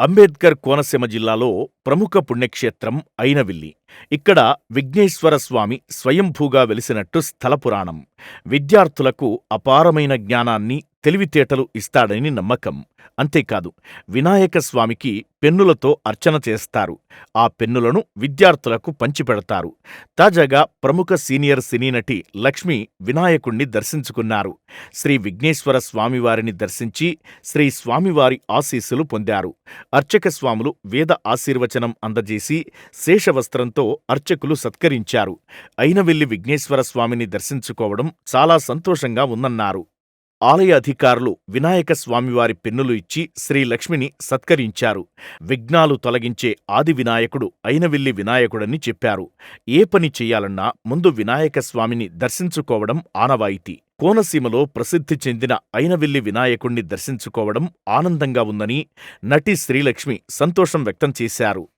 అంబేద్కర్ కోనసీమ జిల్లాలో ప్రముఖ పుణ్యక్షేత్రం అయినవిల్లి. ఇక్కడ విఘ్నేశ్వర స్వామి స్వయంభూగా వెలిసినట్టు స్థల పురాణం. విద్యార్థులకు అపారమైన జ్ఞానాన్ని తెలివితేటలు ఇస్తాడని నమ్మకం. అంతేకాదు వినాయక స్వామికి పెన్నులతో అర్చన చేస్తారు. ఆ పెన్నులను విద్యార్థులకు పంచిపెడతారు. తాజాగా ప్రముఖ సీనియర్ సినీ నటి లక్ష్మి వినాయకుణ్ణి దర్శించుకున్నారు. శ్రీ విఘ్నేశ్వర స్వామివారిని దర్శించి శ్రీ స్వామివారి ఆశీస్సులు పొందారు. అర్చక స్వాములు వేద ఆశీర్వచనం అందజేసి శేషవస్త్రంతో అర్చకులు సత్కరించారు. అయినవెల్లి విఘ్నేశ్వర స్వామిని దర్శించుకోవడం చాలా సంతోషంగా ఉందన్నారు. ఆలయ అధికారులు వినాయక స్వామివారి పెన్నులు ఇచ్చి శ్రీలక్ష్మిని సత్కరించారు. విఘ్నాలు తొలగించే ఆది వినాయకుడు అయినవిల్లి వినాయకుడని చెప్పారు. ఏ పని చెయ్యాలన్నా ముందు వినాయక స్వామిని దర్శించుకోవడం ఆనవాయితీ. కోనసీమలో ప్రసిద్ధి చెందిన అయినవిల్లి వినాయకుణ్ణి దర్శించుకోవడం ఆనందంగా ఉందని నటి శ్రీలక్ష్మి సంతోషం వ్యక్తం చేశారు.